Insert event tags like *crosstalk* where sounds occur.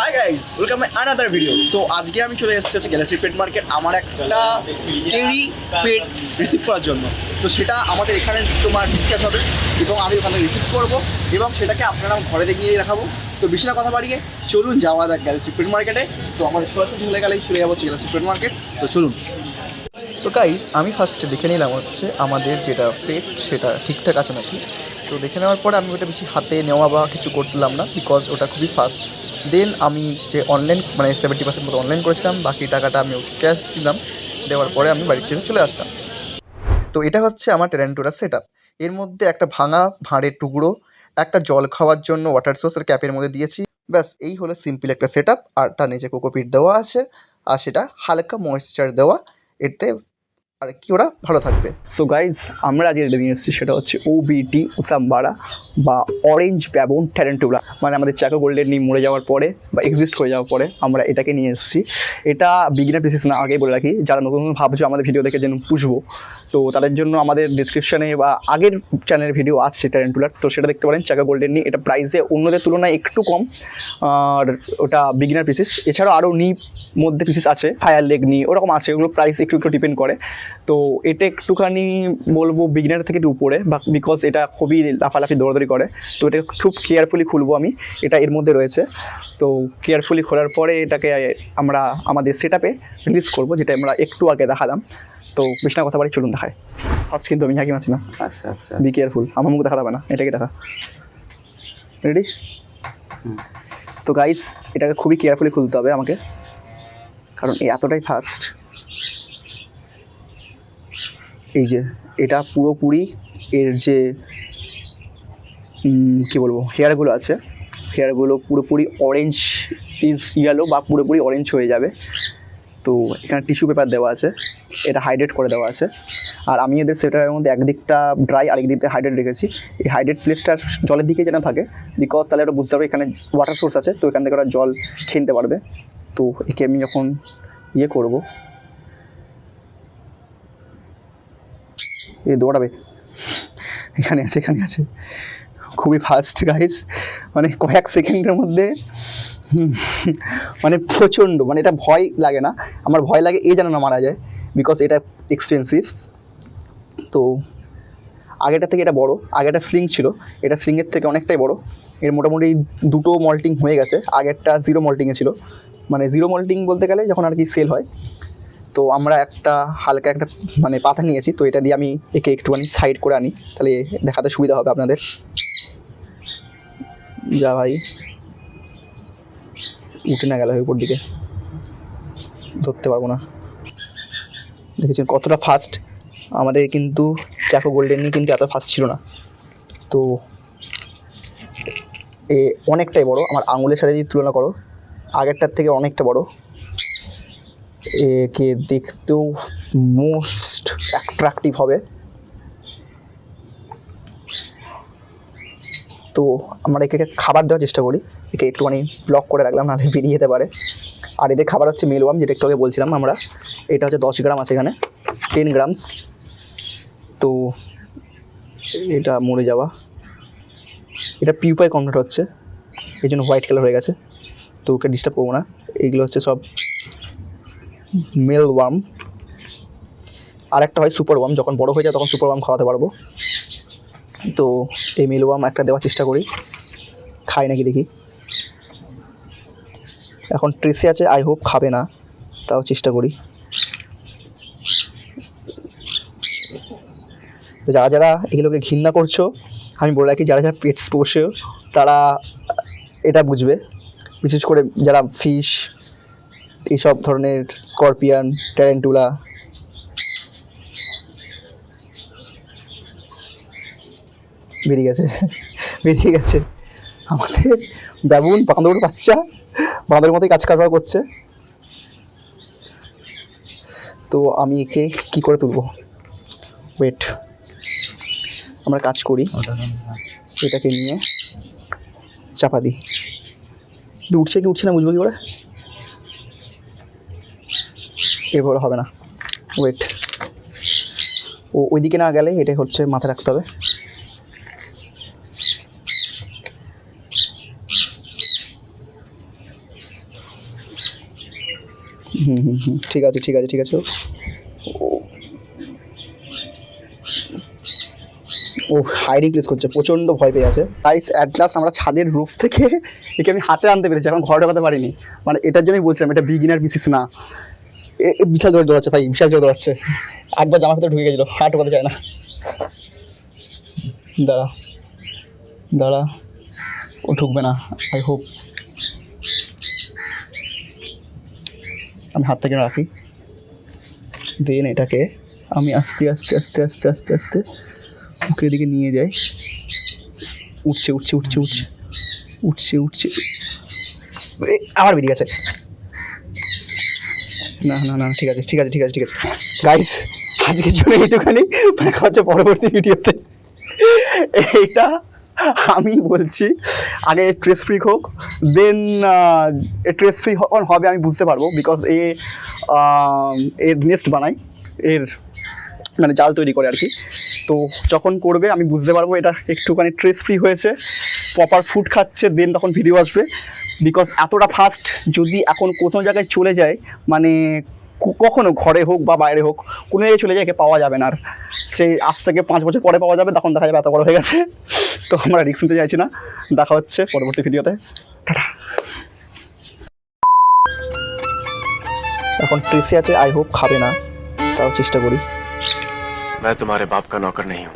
Hi guys welcome my another video so আজকে আমি চলে এসেছি হচ্ছে গ্যালাক্সি পেট মার্কেট আমার একটা স্কেরি পেট রিসিভ করার জন্য। তো সেটা আমাদের এখানে তোমার ডিসকাস হবে এবং আমি ওখানে রিসিভ করব এবং সেটাকে আপনারা ঘরে দেখিয়ে দেখাবো। তো বেশি না কথা বাড়িয়ে, চলুন যাওয়া যাক গ্যালাক্সি পেট মার্কেটে তো আমাদের সরাসরি চলে গেলেই চলে যাব গ্যালাক্সি পেট মার্কেট তো চলুন। সো গাইজ আমি ফার্স্টে দেখে নিলাম হচ্ছে আমাদের যেটা পেট সেটা ঠিকঠাক আছে নাকি? তো দেখে নেওয়ার পরে আমি ওটা বেশি হাতে নেওয়া বা কিছু করলাম না বিকজ ওটা খুবই ফাস্ট দেন আমি যে অনলাইন মানে সেভেন্টি পার্সেন্ট মতো অনলাইন করেছিলাম, বাকি টাকাটা আমি ওকে ক্যাশ দিলাম। দেওয়ার পরে আমি বাড়ির ছেড়ে চলে আসলাম। তো এটা হচ্ছে আমার টেরেন্টোরার সেট এর মধ্যে একটা ভাঙা ভাঁড়ের টুকরো, একটা জল খাওয়ার জন্য ওয়াটার সোর্স আর ক্যাপের মধ্যে দিয়েছি। ব্যাস, এই হলো সিম্পল একটা সেট আর তার নিচে কোকোপিট দেওয়া আছে। আর সেটা হালকা ময়েশ্চার দেওয়া। এতে আর কি ওরা ভালো থাকবে। সো গাইজ আমরা যেটা নিয়ে এসেছি সেটা হচ্ছে ওবিটি উসাম্বারা বা অরেঞ্জ ব্যাবন ট্যারেন্টুলা মানে আমাদের চাকো গোল্ডের নিয়ে মরে যাওয়ার পরে বা এক্সিস্ট হয়ে যাওয়ার পরে আমরা এটাকে নিয়ে এসেছি। এটা বিগিনার পিসিস না, আগেই বলে রাখি। যারা নতুন নতুন ভাবছ আমাদের ভিডিও দেখে যেন পুষবো। তো তাদের জন্য আমাদের ডিসক্রিপশানে বা আগের চ্যানেলের ভিডিও আছে ট্যারেন্টুলার তো সেটা দেখতে পারেন চাকা গোল্ডের নিয়ে এটা প্রাইসে অন্যদের তুলনায় একটু কম। আর ওটা বিগিনার পিসিস এছাড়াও আরও নি মধ্যে পিসিস আছে। ফায়ার লেগ নি ওরকম আছে। ওগুলো প্রাইস একটু একটু ডিপেন্ড করে। তো এটা একটুখানি বলব বিগিনার থেকে একটু উপরে বা বিকজ এটা খুবই লাফালাফি দৌড়াদৌড়ি করে। তো এটা খুব কেয়ারফুলি খুলবো আমি এটা এর মধ্যে রয়েছে। তো কেয়ারফুলি খোলার পরে এটাকে আমরা আমাদের সেট আপে রিলিজ করব যেটা আমরা একটু আগে দেখালাম। তো না কথা বাড়ি চলুন দেখায় ফার্স্ট কিন্তু আমি ঝাঁকি মারছি না আচ্ছা আচ্ছা। বি কেয়ারফুল আমার মুখ দেখা যাবে না এটাকে দেখা। রেডি তো গাইস এটাকে খুবই কেয়ারফুলি খুলতে হবে আমাকে। কারণ এই এতটাই ফাস্ট এই যে, এটা পুরোপুরি এর যে কি বলব হেয়ারগুলো আছে হেয়ারগুলো পুরোপুরি অরেঞ্জ ইজ ইয়েলো বা পুরোপুরি অরেঞ্জ হয়ে যাবে। তো এখানে টিস্যু পেপার দেওয়া আছে, এটা হাইড্রেট করে দেওয়া আছে। আর আমি এদের সেটার মধ্যে একদিকটা ড্রাই আরেক একদিকটা হাইড্রেট রেখেছি। এই হাইড্রেট প্লেসটা জলের দিকে যেন থাকে বিকজ তাহলে ওরা বুঝতে পারবে এখানে ওয়াটার সোর্স আছে, তো এখান থেকে ওরা জল খেলতে পারবে। তো একে আমি যখন ইয়ে করব এ দৌড়াবে। এখানে আছে এখানে আছে। খুবই ফাস্ট গাইস মানে কয়েক সেকেন্ডের মধ্যে মানে প্রচণ্ড মানে এটা ভয় লাগে না। আমার ভয় লাগে এই যেন না মারা যায় বিকজ এটা এক্সপেন্সিভ তো, আগেরটা থেকে এটা বড়। আগেটা স্লিং ছিল। এটা স্লিংয়ের থেকে অনেকটাই বড়। এর মোটামুটি দুটো মল্টিং হয়ে গেছে। আগেরটা জিরো মল্টিংয়ে ছিল। মানে জিরো মল্টিং বলতে গেলে যখন আর কি সেল হয় তো আমরা একটা, হালকা একটা মানে পাতা নিয়েছি, তো এটা দিয়ে আমি একে একটুখানি সাইড করে আনি। তাহলে দেখাতে সুবিধা হবে আপনাদের। যা ভাই, উঠে না গেল উপর দিকে। ধরতে পারব না। দেখেছেন কতটা ফাস্ট আমাদের কিন্তু চ্যাকো গোল্ডেন নিয়ে কিন্তু এত ফাস্ট ছিল না। তো এ অনেকটাই বড়। আমার আঙুলের সাথে যদি তুলনা করো, আগেরটার থেকে অনেকটা বড়। একে দেখতেও মোস্ট অ্যাট্রাকটিভ হবে। তো আমরা একে খাবার দেওয়ার চেষ্টা করি। একে একটুখানি ব্লক করে রাখলাম, নাহলে বেরিয়ে যেতে পারে। আর এদের খাবার হচ্ছে মেলওয়াম যেটা একটু আগে বলছিলাম আমরা। এটা হচ্ছে দশ গ্রাম আছে এখানে টেন গ্রামস তো এটা মরে যাওয়া। এটা পিউপাই কনভার্ট হচ্ছে। এই জন্য হোয়াইট কালার হয়ে গেছে। তো ওকে ডিস্টার্ব করব না। এইগুলো হচ্ছে সব মেল ওয়ার্ম। আর একটা হয় সুপার ওয়ার্ম, যখন বড় হয়ে যায় তখন সুপার ওয়ার্ম খাওয়াতে পারব। তো এই মেল ওয়ার্ম একটা দেওয়ার চেষ্টা করি। খাই নাকি দেখি। এখন ট্রেসে আছে, আই হোপ খাবে না, তাও চেষ্টা করি। যারা যারা এগুলোকে ঘৃণা করছ, আমি বলে রাখি, যারা যারা পেটস পোষে, তারা এটা বুঝবে। বিশেষ করে যারা ফিশ এইসব ধরনের স্করপিয়ান, ট্যারেন্টুলা। বেরিয়ে গেছে। *laughs* বেরিয়ে গেছে। আমাদের বাবুন বাঁদর বাচ্চা বাঁদরের মতোই কাজ কারবার করছে। তো আমি একে কি করে তুলবো? ওয়েট আমরা কাজ করি। এটাকে নিয়ে চাপা দিই। উঠছে কি উঠছে না বুঝব কি করে? এরপরে হবে না। ওয়েট ও, ওইদিকে না গেলে এটা হচ্ছে মাথায় রাখতে হবে। হুম হুম হুম, ঠিক আছে ঠিক আছে ঠিক আছে। ও হাইডিং প্লেস করছে, প্রচণ্ড ভয় পেয়ে আছে। গাইস অ্যাট লাস্ট আমরা ছাদের রুফ থেকে একে আমি হাতে আনতে পেরেছি, এখন ঘরে ঢোকাতে পারিনি। মানে এটার জন্যই বলছিলাম, এটা বিগিনার বিশেষ না। বিশাল জোরে দৌড়াচ্ছে ভাই, বিশাল জোরে দৌড়াচ্ছে। একবার জামা ভিতরে ঢুকে গেছিল হাত ঢোকাতে চায় না। দাঁড়া দাঁড়া, ও ঢুকবে না আই হোপ আমি হাত থেকে রাখি। দেন এটাকে আমি আস্তে আস্তে আস্তে আস্তে আস্তে আস্তে ওকে এদিকে নিয়ে যাই। উঠছে উঠছে উঠছে উঠছে উঠছে উঠছে। আবার বেরিয়ে গেছে। না না না, ঠিক আছে ঠিক আছে ঠিক আছে ঠিক আছে। গাইস আজকের জন্য এইটুখানি দেখা হচ্ছে পরবর্তী ভিডিওতে। এইটা আমি বলছি, আগে ট্রেস ফ্রি হোক দেন ট্রেস ফ্রি হবে আমি বুঝতে পারব বিকজ এ এর নেস্ট বানায়, এর মানে জাল তৈরি করে আর কি। তো যখন করবে আমি বুঝতে পারব এটা একটুখানি ট্রেস ফ্রি হয়েছে। প্রপার ফুড খাচ্ছে দেন তখন ভিডিও আসবে বিকজ এতটা ফাস্ট যদি এখন কোথাও জায়গায় চলে যায় মানে ক- কখনো ঘরে হোক বা বাইরে হোক কোনো জায়গায় চলে যায় একে পাওয়া যাবে না আর সেই আজ থেকে পাঁচ বছর পরে পাওয়া যাবে তখন দেখা যাবে এত বড় হয়ে গেছে তো আমরা রিস্ক নিতে চাইছি না দেখা হচ্ছে পরবর্তী ভিডিওতে টাটা এখন ট্রেসে আছে আই হোপ খাবে না তাও চেষ্টা করি मैं तुम्हारे बाप का नौकर नहीं हूँ